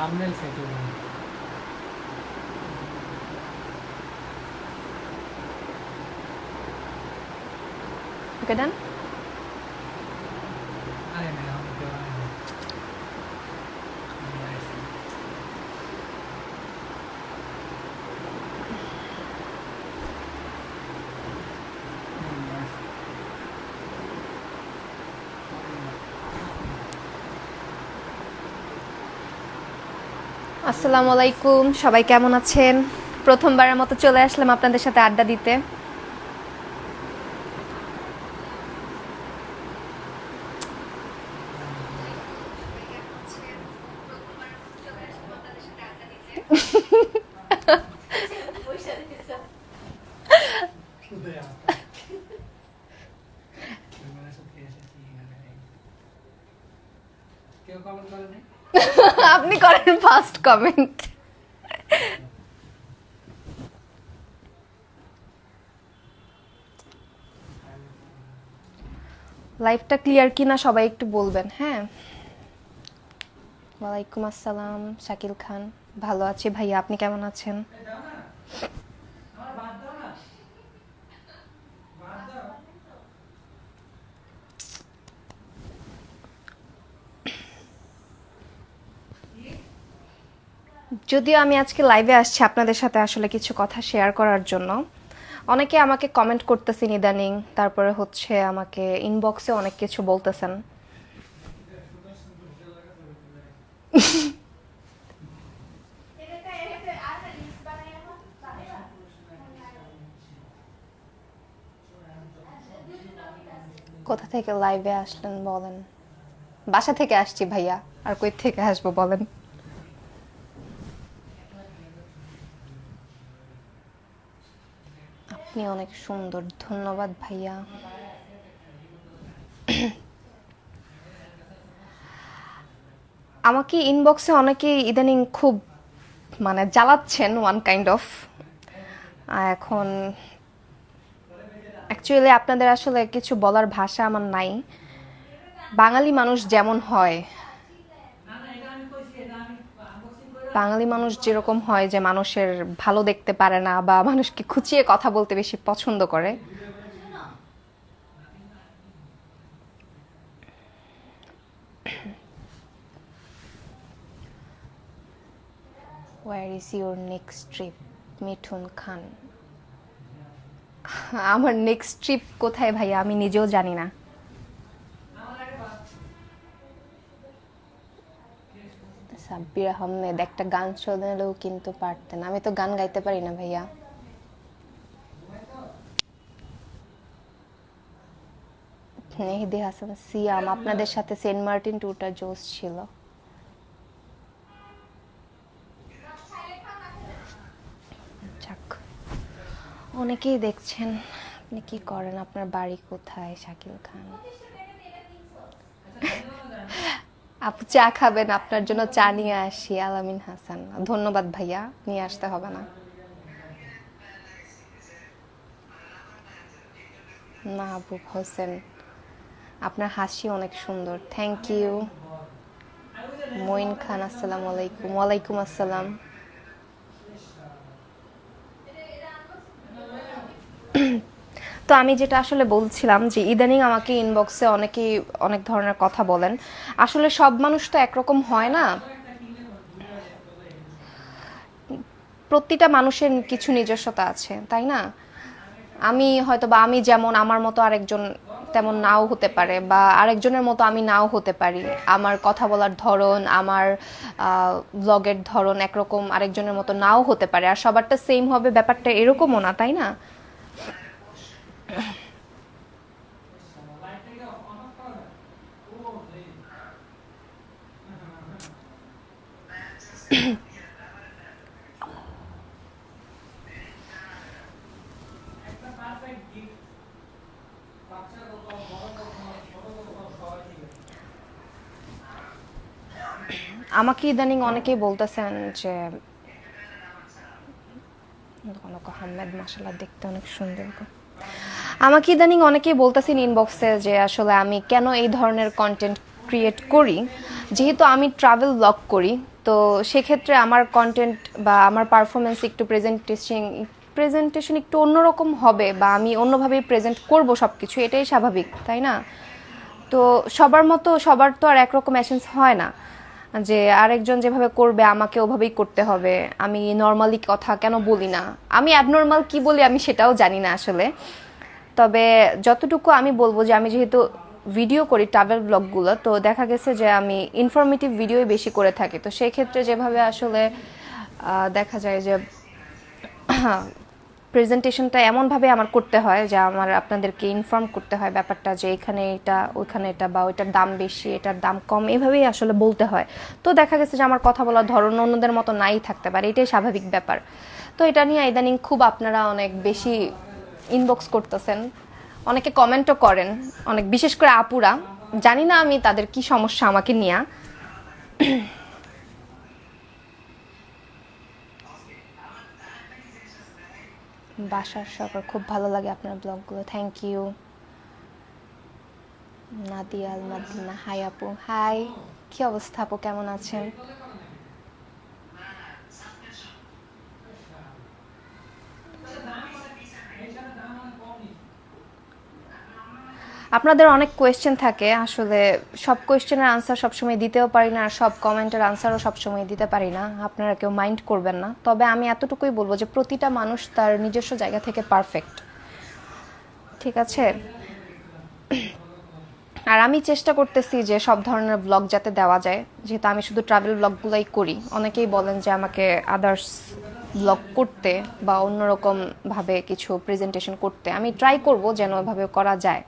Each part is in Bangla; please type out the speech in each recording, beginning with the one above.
থাম্বনেল সেট হবে ওকে ডান আরে না আমি তো আসসালামু আলাইকুম সবাই কেমন আছেন? প্রথমবারের মতো চলে আসলাম আপনাদের সাথে আড্ডা দিতে কেউ কমেন্ট করেনি আপনি করেন ফার্স্ট কমেন্ট লাইফটা ক্লিয়ার কিনা সবাই একটু বলবেন হ্যাঁ? ওয়ালাইকুম আসসালাম, শাকিল খান, ভালো আছি ভাইয়া, আপনি কেমন আছেন? যদিও আমি আজকে লাইভে আসছি আপনাদের সাথে আসলে কিছু কথা শেয়ার করার জন্য। অনেকে আমাকে কমেন্ট করতেছেন ইদানিং, তারপরে হচ্ছে আমাকে ইনবক্সে অনেক কিছু বলতেছেন। কোথা থেকে লাইভে আসলেন বলেন? বাসা থেকে আসছি ভাইয়া, আর কই থেকে আসব বলেন? আপনি অনেক সুন্দর। ধন্যবাদ, ভাইয়া। আমাকে ইনবক্সে অনেকে ইদানিং খুব মানে জ্বালাচ্ছেন ওয়ান কাইন্ড অফ এখন অ্যাকচুয়ালি আপনাদের আসলে কিছু বলার ভাষা আমার নাই। বাঙালি মানুষ যেমন হয় বাঙালি মানুষ যেরকম হয় যে মানুষের ভালো দেখতে পারে না বা মানুষকে খুঁচিয়ে কথা বলতে বেশি পছন্দ করে। Where is your next trip Mithun Khan আমার নেক্সট ট্রিপ কোথায় ভাইয়া? আমি নিজেও জানি না। সাব্বির আহমেদ একটা গান শোনালেও কিন্তু পারতেন আমি তো গান গাইতে পারি না, ভাইয়া। হাসান, সিয়াম, আপনাদের সাথে সেন্ট মার্টিন ট্যুরটা জোস ছিল। অনেকেই দেখছেন, আপনি কি করেন? আপনার বাড়ি কোথায়, শাকিল খান? আপু চা খাবেন, আপনার জন্য চা নিয়ে আসি, আলামিন হাসান। ধন্যবাদ ভাইয়া, নিয়ে আসতে হবে না। মাহবুব হোসেন, আপনার হাসি অনেক সুন্দর। থ্যাংক ইউ মঈন খান, আসসালামু আলাইকুম। ওয়ালাইকুম আসসালাম। তো আমি যেটা আসলে বলছিলাম যে ইদানিং আমাকে ইনবক্সে অনেকেই অনেক ধরনের কথা বলেন। আসলে সব মানুষ তো একরকম হয় না। প্রতিটা মানুষের কিছু নিজস্বতা আছে, তাই না? আমি হয়তো বা আমি যেমন আমার মতো আরেকজন তেমন নাও হতে পারে বা আরেকজনের মতো আমি নাও হতে পারি। আমার কথা বলার ধরন, আমার ব্লগের ধরন একরকম আরেকজনের মতো নাও হতে পারে। আর সবারটা সেম হবে, ব্যাপারটা এরকমও না, তাই না? আমাকে ইদানিং অনেকেই বলতেছেন যে কনক আহমেদ মাসাল্লাহ দেখতে অনেক সুন্দর। আমাকে ইদানিং অনেকেই বলতেছেন ইনবক্সে যে আসলে আমি কেন এই ধরনের কন্টেন্ট ক্রিয়েট করি? যেহেতু আমি ট্রাভেল ব্লগ করি, তো সেক্ষেত্রে আমার কন্টেন্ট বা আমার পারফরমেন্স একটু প্রেজেন্টেশন প্রেজেন্টেশন একটু অন্যরকম হবে বা আমি অন্যভাবেই প্রেজেন্ট করব সব কিছু এটাই স্বাভাবিক, তাই না? তো সবার মতো সবার তো আর একরকম অ্যাসেন্স হয় না যে আরেকজন যেভাবে করবে, আমাকে ওভাবেই করতে হবে। আমি নর্মালি কথা কেন বলি না? আমি অ্যাবনর্মাল কি বলি আমি সেটাও জানি না আসলে। তবে যতটুকু আমি বলব যে আমি যেহেতু ভিডিও করি ট্রাভেল ব্লগগুলো তো দেখা গেছে যে আমি ইনফরমেটিভ ভিডিওই বেশি করে থাকি। তো সেই ক্ষেত্রে যেভাবে আসলে দেখা যায় যে প্রেজেন্টেশনটা এমনভাবে আমার করতে হয় যে আমার আপনাদেরকে ইনফর্ম করতে হয় ব্যাপারটা যে এখানে এটা ওইখানে এটা বা ওইটার দাম বেশি, এটার দাম কম, এভাবেই আসলে বলতে হয়। তো দেখা গেছে যে আমার কথা বলার ধরন অন্যদের মতো নাই থাকতে পারে, এটাই স্বাভাবিক ব্যাপার। তো এটা নিয়ে ইদানিং খুব আপনারা অনেক বেশি ইনবক্স করতেছেন, অনেকে কমেন্টও করেন, অনেক, বিশেষ করে আপুরা। জানি না আমি তাদের কি সমস্যা আমাকে নিয়ে। বাসার সবার খুব ভালো লাগে আপনার ব্লগগুলো thank you Nadia Al Madina hi আপু হাই কি অবস্থা আপু, কেমন আছেন? আপনাদের অনেক কোয়েশ্চেন থাকে। আসলে সব কোয়েশ্চেনের আনসার সবসময় দিতেও পারি না, আর সব কমেন্টের আনসারও সবসময় দিতে পারি না। আপনারা কেউ মাইন্ড করবেন না। তবে আমি এতটুকুই বলব যে, প্রতিটা মানুষ তার নিজস্ব জায়গা থেকে পারফেক্ট ঠিক আছে? আর আমি চেষ্টা করতেছি যে, সব ধরনের ব্লগ যাতে দেওয়া যায়। যেহেতু আমি শুধু ট্রাভেল ব্লগগুলোই করি। অনেকেই বলেন যে, আমাকে আদার্স ব্লগ করতে বা অন্যরকম ভাবে কিছু প্রেজেন্টেশন করতে। আমি ট্রাই করব যেন ওইভাবে করা যায়।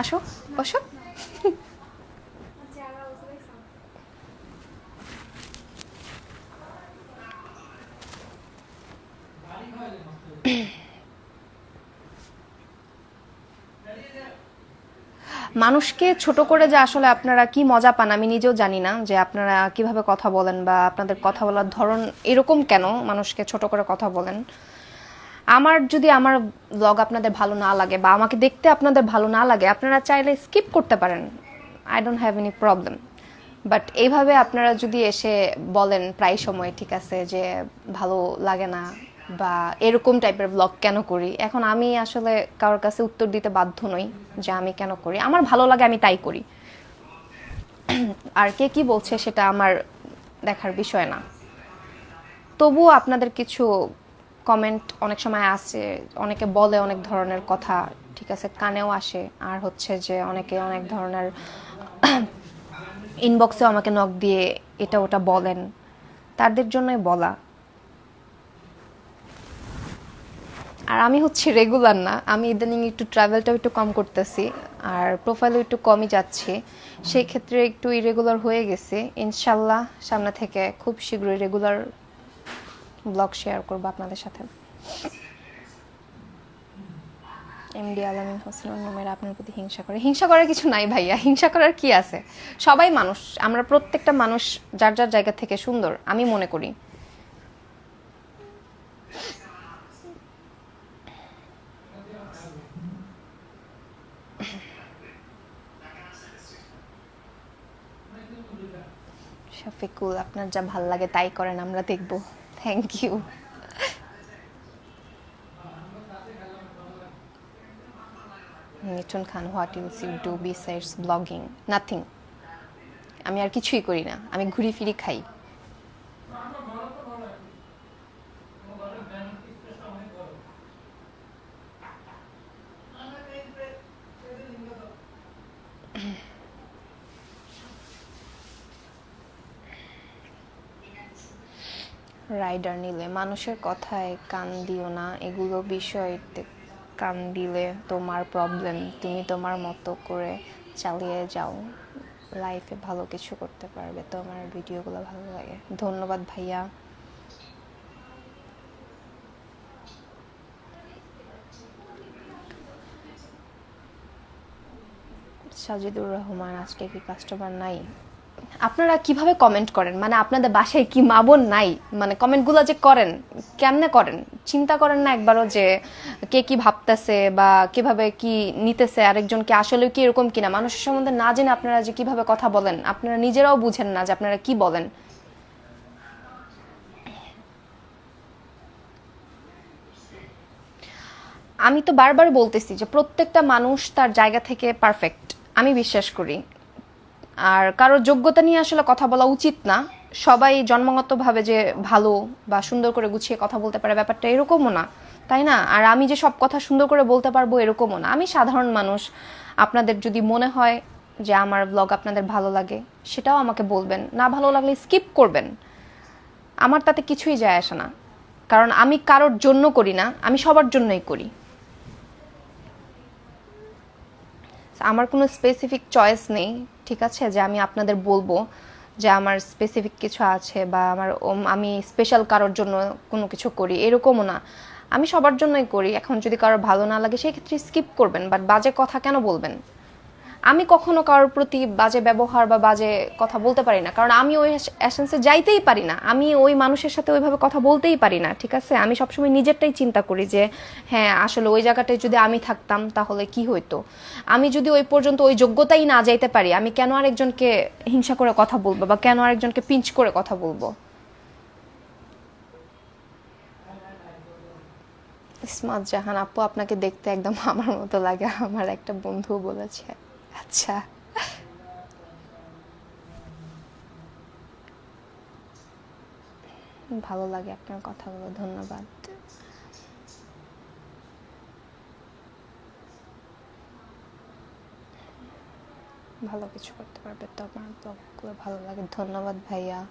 আসো, বসো। মানুষকে ছোট করে যে আসলে আপনারা কি মজা পান, আমি নিজেও জানি না যে আপনারা কীভাবে কথা বলেন বা আপনাদের কথা বলার ধরন এরকম কেন মানুষকে ছোট করে কথা বলেন। আমার যদি আমার ব্লগ আপনাদের ভালো না লাগে বা আমাকে দেখতে আপনাদের ভালো না লাগে, আপনারা চাইলে স্কিপ করতে পারেন। I don't have any problem but এইভাবে আপনারা যদি এসে বলেন প্রায় সময়, ঠিক আছে, যে ভালো লাগে না বা এরকম টাইপের ব্লগ কেন করি? এখন আমি আসলে কারোর কাছে উত্তর দিতে বাধ্য নই যে আমি কেন করি। আমার ভালো লাগে, আমি তাই করি। আর কে কি বলছে সেটা আমার দেখার বিষয় না। তবুও আপনাদের কিছু কমেন্ট অনেক সময় আসে, অনেকে বলে অনেক ধরনের কথা, ঠিক আছে, কানেও আসে। আর হচ্ছে যে অনেকে অনেক ধরনের ইনবক্সেও আমাকে নক দিয়ে এটা ওটা বলেন। তাদের জন্যই বলা। আর আমি হচ্ছে রেগুলার না, আমি ইদানিং একটু ট্রাভেলটাও একটু কম করতেছি, আর প্রোফাইলও একটু কমই যাচ্ছে। সেই ক্ষেত্রে একটু ইরেগুলার হয়ে গেছে। ইনশাল্লাহ সামনে থেকে খুব শীঘ্রই রেগুলার ব্লগ শেয়ার করব আপনাদের সাথে। এমডি আলামিন হোসেন মেয়েরা আপনার প্রতি হিংসা করে। হিংসা করার কিছু নাই ভাইয়া, হিংসা করার কি আছে? সবাই মানুষ, আমরা প্রত্যেকটা মানুষ যার যার জায়গা থেকে সুন্দর, আমি মনে করি। শফিকুল, আপনার যা ভালো লাগে তাই করেন, আমরা দেখব। Thank you Mithun Khan what you see do besides blogging nothing আমি আর কিছুই করি না। আমি ঘুরি ফিরি খাই। রাইডার নিলে, মানুষের কথায় কান দিও না, এগুলো বিষয়তে কান দিলে তোমার প্রবলেম তুমি তোমার মতো করে চালিয়ে যাও। লাইফে ভালো কিছু করতে পারবে তোমার ভিডিওগুলো ভালো লাগে। ধন্যবাদ ভাইয়া। সাজিদুর রহমান, আজকে কি কাস্টমার নাই? আপনারা কীভাবে কমেন্ট করেন? মানে আপনাদের বাসায় কি মা বোন নাই? মানে কমেন্টগুলো যে করেন, কেমনে করেন? চিন্তা করেন না একবারও যে কে কি ভাবতেছে বা কীভাবে কি নিতেছে, আরেকজনকে আসলে কি এরকম কিনা? মানুষের সম্বন্ধে না জেনে আপনারা যে কীভাবে কথা বলেন, আপনারা নিজেরাও বুঝেন না যে আপনারা কি বলেন। আমি তো বারবার বলতেছি যে প্রত্যেকটা মানুষ তার জায়গা থেকে পারফেক্ট আমি বিশ্বাস করি। আর কারোর যোগ্যতা নিয়ে আসলে কথা বলা উচিত না। সবাই জন্মগতভাবে যে ভালো বা সুন্দর করে গুছিয়ে কথা বলতে পারে ব্যাপারটা এরকমও না, তাই না? আর আমি যে সব কথা সুন্দর করে বলতে পারব এরকমও না। আমি সাধারণ মানুষ, আপনাদের যদি মনে হয় যে আমার ব্লগ আপনাদের ভালো লাগে, সেটাও আমাকে বলবেন। না ভালো লাগলে স্কিপ করবেন। আমার তাতে কিছুই যায় আসে না। কারণ আমি কারোর জন্য করি না, আমি সবার জন্যই করি। আমার কোনো স্পেসিফিক চয়েস নেই। ঠিক আছে যে আমি আপনাদের বলব যে আমার স্পেসিফিক কিছু আছে বা আমার আমি স্পেশাল কারোর জন্য কোনো কিছু করি, এরকমও না। আমি সবার জন্যই করি। এখন যদি কারোর ভালো না লাগে, সেক্ষেত্রে স্কিপ করবেন বাট বাজে কথা কেন বলবেন? আমি কখনো কারোর প্রতি বাজে ব্যবহার বা বাজে কথা বলতে পারি না। কারণ আমি ওই এসেন্সে যাইতেই পারি না। আমি ওই মানুষের সাথে ওইভাবে কথা বলতেই পারি না, ঠিক আছে? আমি সবসময় নিজেরটাই চিন্তা করি যে হ্যাঁ আসলে ওই জায়গাটায় যদি আমি থাকতাম তাহলে কি হইতো? আমি যদি ওই পর্যন্ত ওই যোগ্যতাই না যাইতে পারি, আমি কেন আরেকজনকে হিংসা করে কথা বলব বা কেন আরেকজনকে পিঞ্চ করে কথা বলব? ইসমাত জাহান আপু আপনাকে দেখতে একদম আমার মতো লাগে। আমার একটা বন্ধু বলেছে। আচ্ছা। ভালো লাগে আপনার কথাগুলো, ধন্যবাদ। ভালো কিছু করতে পারবে তো আমার ব্লগগুলো ভালো লাগে। ধন্যবাদ ভাইয়া।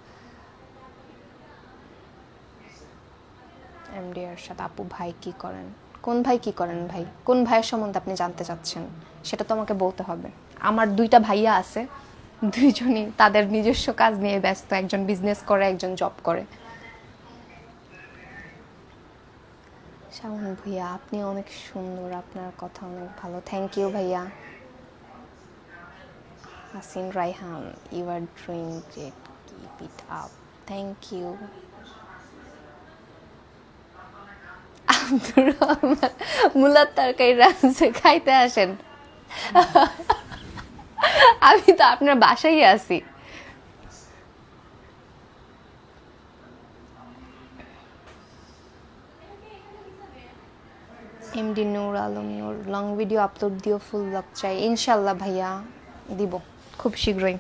এমডি সাথে আপু ভাই কি করেন? কোন ভাই কি করেন ভাই? কোন ভাইয়ের সম্বন্ধে আপনি জানতে চাচ্ছেন? সেটা তো আমাকে বলতে হবে। আমার দুইটা ভাইয়া আছে, দুইজনই তাদের নিজস্ব কাজ নিয়ে ব্যস্ত। একজন বিজনেস করে, একজন জব করে। শাওন ভাইয়া, আপনি অনেক সুন্দর, আপনার কথা অনেক ভালো। থ্যাংক ইউ ভাইয়া। Hasin Raihan you are doing great keep it up thank you Abdur Rahman মুলার তরকারি রাঁধছে খাইতে আসেন। আমি তো আপনার বাসায় আছি। MD Nur Alam Nur long video upload দিও ফুল ব্লগ চাই। ইনশাল্লাহ ভাইয়া, দিব, খুব শীঘ্রই।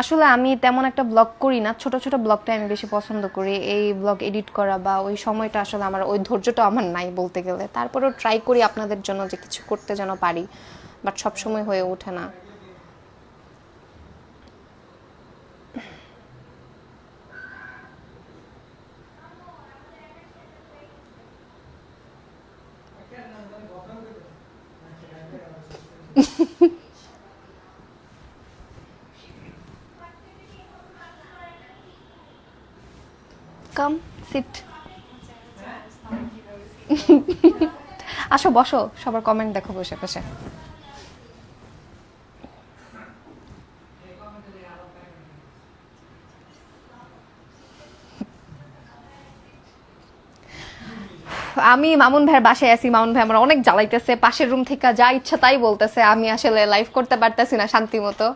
আসলে আমি তেমন একটা ব্লগ করি না, ছোট ছোট ব্লগটা আমি বেশি পছন্দ করি। এই ব্লগ এডিট করা বা ওই সময়টা আসলে আমার, ওই ধৈর্যটা আমার নাই বলতে গেলে। তারপরেও ট্রাই করি আপনাদের জন্য যে কিছু করতে যেন পারি। বাট সবসময় হয়ে ওঠে না। কাম সিট আসো বসো সবার কমেন্ট দেখো বসে বসে। আমি মামুন ভাইয়ের বাসায় আছি, মামুন ভাই আমার অনেক জ্বালাইতেছে, পাশের রুম থেকে যা ইচ্ছা তাই বলতেছে, আমি আসলে লাইভ করতে পারতেছি না শান্তি মতো।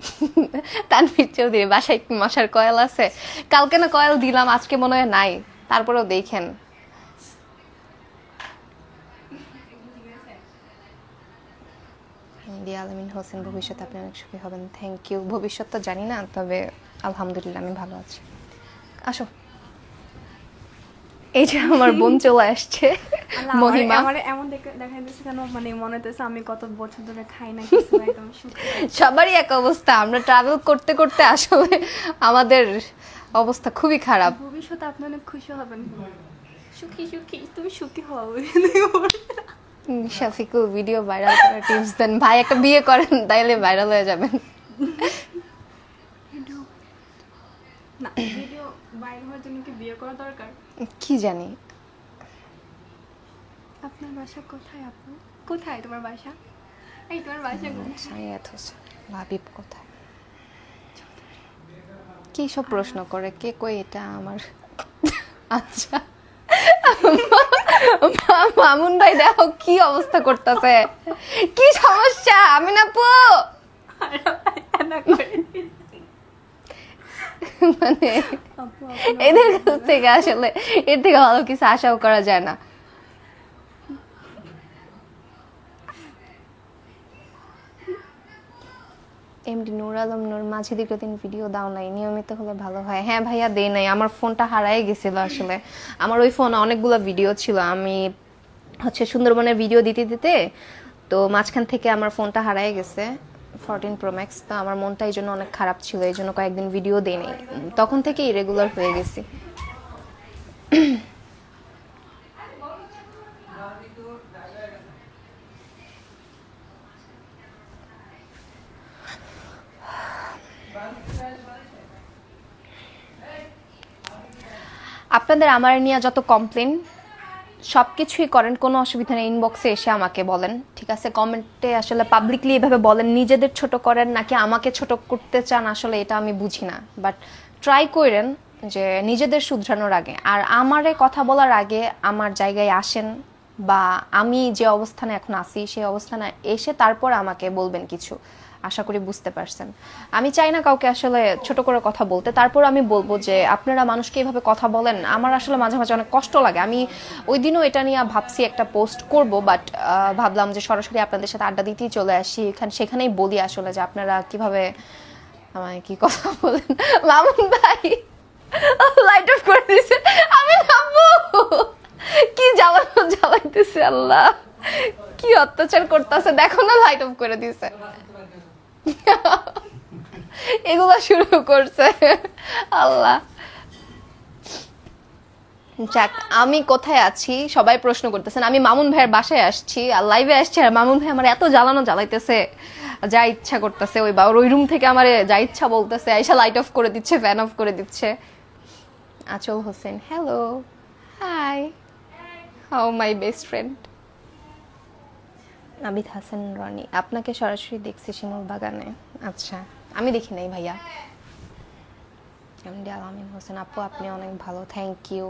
তানভীর চৌধুরী বাসায় কি মশার কয়েল আছে? কালকে না কয়েল দিলাম, আজকে মনে হয় নাই, তারপরেও দেখেন। হিন্দি আলমিন হোসেন, ভবিষ্যতে আপনি অনেক সুখী হবেন। থ্যাংক ইউ ভবিষ্যৎ তো জানি না, তবে আলহামদুলিল্লাহ, আমি ভালো আছি। আসো। এই যে আমার বোন চলে আসছে। মহিমা। আমার এমন দেখে- দেখা যাচ্ছে কেন মানে মনে হতেছে আমি কত বছর ধরে খাই না কিছু একদম সবারই এক অবস্থা আমরা ট্রাভেল করতে করতে আসলে আমাদের অবস্থা খুবই খারাপ। ভবিষ্যতে আপনি অনেক খুশি হবেন। সুখী সুখী তুমি সুখী হও উম, শাফিকুল ভিডিও ভাইরাল করার টিপস দেন। ভাই একটা বিয়ে করেন তাইলে ভাইরাল হয়ে যাবেন। না ভিডিও বাইরে হওয়ার জন্য কি বিয়ে করা দরকার? কি জানি। আপনার বাসা কোথায় আপু? কোথায় তোমার বাসা? এই তোমার বাসা কোথায়? সাইয়াদ হোসেন হাবিব কোথায়? কি সব প্রশ্ন করে? কে কই এটা আমার? আচ্ছা। মামুন ভাই দেখো কি অবস্থা করতেছে। কি সমস্যা? আমি না পু না করে। মানে এদের কাছ থেকে আসলে এর থেকে ভালো কিছু আশাও করা যায় না। এমডি নূর আলম নূর, মাঝে দীর্ঘদিন ভিডিও দাও নাই, নিয়মিত হলে ভালো হয়। হ্যাঁ ভাইয়া, দেই নাই। আমার ফোনটা হারাই গেছিল আসলে। আমার ওই ফোনে অনেকগুলো ভিডিও ছিল। আমি হচ্ছে সুন্দরবনের ভিডিও দিতে দিতে তো মাঝখান থেকে আমার ফোনটা হারাই গেছে। ফোরটিন প্রো ম্যাক্স তো আমার মনটা এই জন্য অনেক খারাপ ছিল, এই জন্য কয়েকদিন ভিডিও দেই নাই তখন থেকে ইরেগুলার হয়ে গেছি। আপনাদের আমার নিয়ে যত কমপ্লেন সব কিছুই করেন, কোনো অসুবিধা নেই ইনবক্সে এসে আমাকে বলেন, ঠিক আছে? কমেন্টে আসলে পাবলিকলি এভাবে বলেন, নিজেদের ছোট করেন নাকি আমাকে ছোট করতে চান? আসলে এটা আমি বুঝি না। বাট ট্রাই করেন যে নিজেদের শুধরানোর আগে। আর আমারে কথা বলার আগে আমার জায়গায় আসেন বা আমি যে অবস্থানে এখন আছি, সেই অবস্থানে এসে তারপর আমাকে বলবেন কিছু। আশা করি বুঝতে পারছেন। আমি চাই না কাউকে আসলে ছোট করে কথা বলতে। তারপর আমি বলব যে, আপনারা মানুষকে এইভাবে কথা বলেন, আমার আসলে মাঝে মাঝে অনেক কষ্ট লাগে। আমি ওই দিনও এটা নিয়ে ভাবছি একটা পোস্ট করব বাট ভাবলাম যে সরাসরি আপনাদের সাথে আড্ডা দিতেই চলে আসি। এখানে, সেখানেই বলি আসলে যে, আপনারা কীভাবে আমায় কি কথা বলেন? মামুন ভাই লাইট অফ করে দিয়েছে। আমি নামবো কি জ্বালানো জ্বালাইতেছে আল্লাহ! কি অত্যাচার করতেছে। দেখো না লাইট অফ করে দিয়েছে। এগুলো শুরু করছে। আল্লাহ। যাক, আমি কোথায় আছি? সবাই প্রশ্ন করতেছেন, আমি মামুন ভাইয়ের বাসায় আসছি। আর লাইভে আসছি, আর মামুন ভাই আমার এত জ্বালানো জ্বালাইতেছে, যা ইচ্ছা করতেছে ওই বা ওই রুম থেকে আমার যা ইচ্ছা বলতেছে আইসা লাইট অফ করে দিচ্ছে ফ্যান অফ করে দিচ্ছে। Achal Hossain hello hi how my best friend Abid Hasan Roni, আপনাকে সরাসরি দেখছি শিমুল বাগানে। আচ্ছা আমি দেখি নাই ভাইয়া। এমডি আলামিন হোসেন, আপু, আপনি অনেক ভালো থ্যাংক ইউ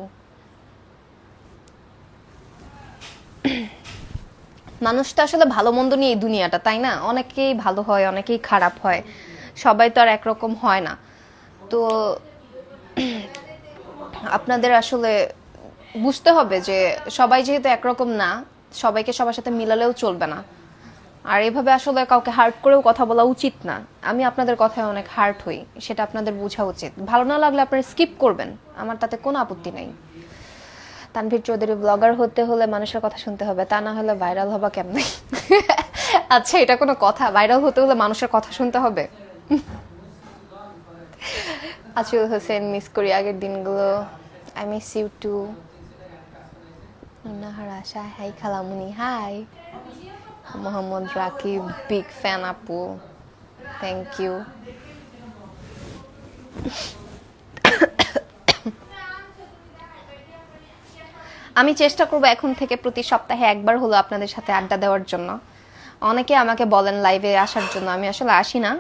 মানুষ তো আসলে ভালো মন্দ নিয়ে এই দুনিয়াটা, তাই না? অনেকেই ভালো হয়, অনেকেই খারাপ হয়। সবাই তো আর একরকম হয় না। তো আপনাদের আসলে বুঝতে হবে যে সবাই যেহেতু একরকম না সবাইকে সবার সাথে মিলালেও চলবে না। আর এভাবে আসলে কাউকে হার্ট করেও কথা বলা উচিত না। আমি আপনাদের কথায় অনেক হার্ট হই, সেটা আপনাদের বোঝা উচিত। ভালো না লাগলে আপনারা স্কিপ করবেন, আমার তাতে কোনো আপত্তি নাই। তানভীর চৌধুরী ব্লগার হতে হলে মানুষের কথা শুনতে হবে, তা না হলে ভাইরাল হবা কেমনে? আচ্ছা এটা কোনো কথা? ভাইরাল হতে হলে মানুষের কথা শুনতে হবে? আচিল হোসেন মিস করি আগের দিনগুলো। I miss you too Nahar Asha hi খালামুনি hi Mohammad Rakib big fan আপু থ্যাংক ইউ আমি চেষ্টা করব এখন থেকে প্রতি সপ্তাহে একবার হলো আপনাদের সাথে আড্ডা দেওয়ার জন্য। অনেকে আমাকে বলেন লাইভে আসার জন্য। আমি আসলে আসি না,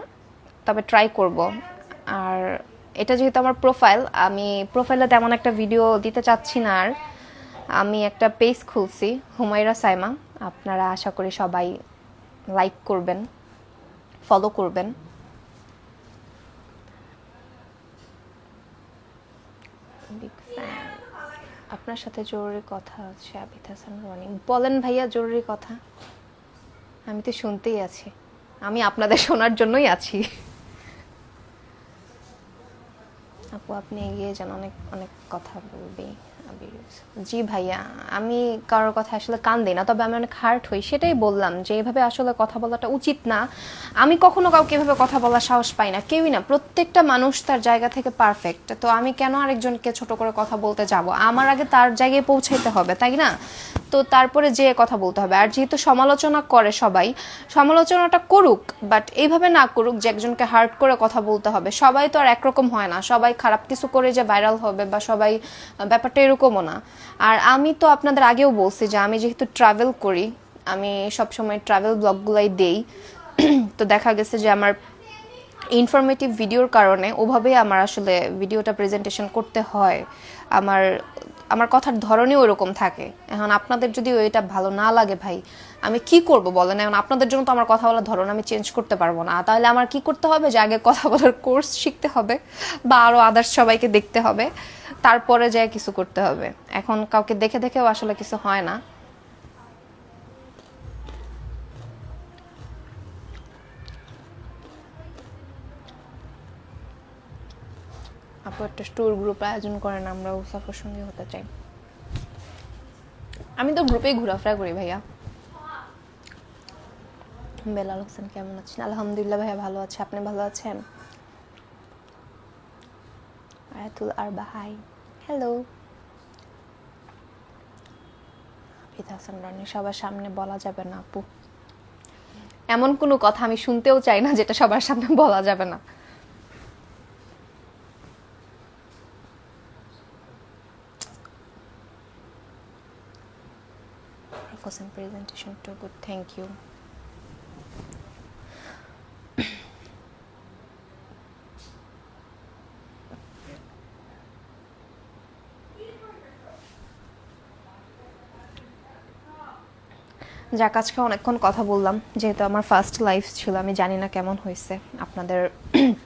তবে ট্রাই করব। আর এটা যেহেতু আমার প্রোফাইল আমি প্রোফাইলে তেমন একটা ভিডিও দিতে চাচ্ছি না আর। আমি একটা পেজ খুলছি, হুমায়রা সাইমা। আপনারা আশা করি সবাই লাইক করবেন ফলো করবেন। আপনার সাথে জরুরি কথা আছে আবিদ হাসান রনি। বলেন ভাইয়া, জরুরি কথা। আমি তো শুনতেই আছি। আমি আপনাদের শোনার জন্যই আছি। আপু, আপনি এগিয়ে যান, অনেক অনেক কথা বলবি আবির ইউসুফ। জি ভাইয়া, আমি কারোর কথা আসলে কান দিই না, তবে আমি অনেক হার্ট হই, সেটাই বললাম যে এভাবে আসলে কথা বলাটা উচিত না। আমি কখনো কাউকে এভাবে কথা বলার সাহস পাই না, কেউই না, প্রত্যেকটা মানুষ তার জায়গা থেকে পারফেক্ট তো আমি কেন আরেকজনকে ছোট করে কথা বলতে যাব? আমার আগে তার জায়গায় পৌঁছাইতে হবে, তাই না? তো তারপরে যে কথা বলতে হবে, আর যেহেতু সমালোচনা করে সবাই, সমালোচনাটা করুক বাট এইভাবে না করুক যে একজনকে হার্ট করে কথা বলতে হবে। সবাই তো আর একরকম হয় না, সবাই খারাপ কিছু করে যে ভাইরাল হবে বা সবাই, ব্যাপারটা এরকমও না। আর আমি তো আপনাদের আগেও বলছি যে আমি যেহেতু ট্রাভেল করি, আমি সবসময় ট্রাভেল ব্লগগুলাই দেই। তো দেখা গেছে যে আমার ইনফরমেটিভ ভিডিওর কারণে ওভাবেই আমার আসলে ভিডিওটা প্রেজেন্টেশন করতে হয়। আমার আমার কথার ধরনই ওরকম থাকে। এখন আপনাদের যদি এটা ভালো না লাগে ভাই, আমি কি করব বলেন? এখন আপনাদের জন্য তো আমার কথা বলার ধরন আমি চেঞ্জ করতে পারব না। তাহলে আমার কি করতে হবে? যে আগে কথা বলার কোর্স শিখতে হবে, বা আরও আদার্স সবাইকে দেখতে হবে। তারপরে যায় কিছু করতে হবে। এখন কাউকে দেখে দেখেও আসলে কিছু হয় না। আপু, একটা স্টোর গ্রুপ আয়োজন করেন আমরাও সফর সঙ্গে হতে চাই। আমি তো গ্রুপেই ঘোরাফেরা করি ভাইয়া। বেলাল হোসেন কেমন আছেন? আলহামদুলিল্লাহ ভাইয়া ভালো আছে। আপনি ভালো আছেন? আয়াতুল আর বাহাই হ্যালো হাফিজ হাসান রনি সবার সামনে বলা যাবে না আপু এমন কোনো কথা আমি শুনতেও চাই না যেটা সবার সামনে বলা যাবে না presentation too good. Thank you. যাক, আজকে অনেকক্ষণ কথা বললাম। যেহেতু আমার ফার্স্ট লাইফ ছিল, আমি জানি না কেমন হয়েছে। আপনাদের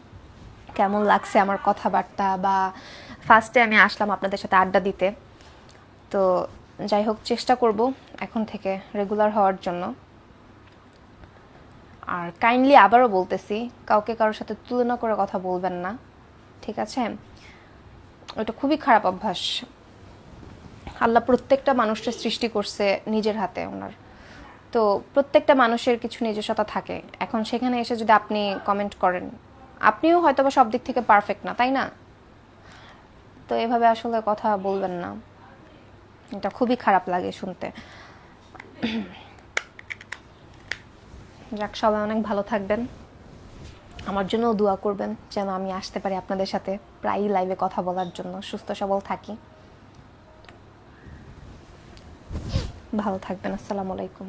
কেমন লাগছে আমার কথাবার্তা বা ফার্স্টে আমি আসলাম আপনাদের সাথে আড্ডা দিতে। তো যাই হোক, চেষ্টা করব এখন থেকে রেগুলার হওয়ার জন্য। আর কাইন্ডলি আবারও বলতেছি, কাউকে কারোর সাথে তুলনা করে কথা বলবেন না, ঠিক আছে? ওটা খুবই খারাপ অভ্যাস। আল্লাহ প্রত্যেকটা মানুষের সৃষ্টি করছে নিজের হাতে ওনার। তো প্রত্যেকটা মানুষের কিছু নিজস্বতা থাকে। এখন সেখানে এসে যদি আপনি কমেন্ট করেন, আপনিও হয়তো বা সব দিক থেকে পারফেক্ট না, তাই না? তো এভাবে আসলে কথা বলবেন না। এটা খুবই খারাপ লাগে শুনতে। যাক, সবাই অনেক ভালো থাকবেন। আমার জন্যও দোয়া করবেন যেন আমি আসতে পারি আপনাদের সাথে প্রায়ই লাইভে কথা বলার জন্য। সুস্থ, সবল থাকি। ভালো থাকবেন, আসসালামু আলাইকুম।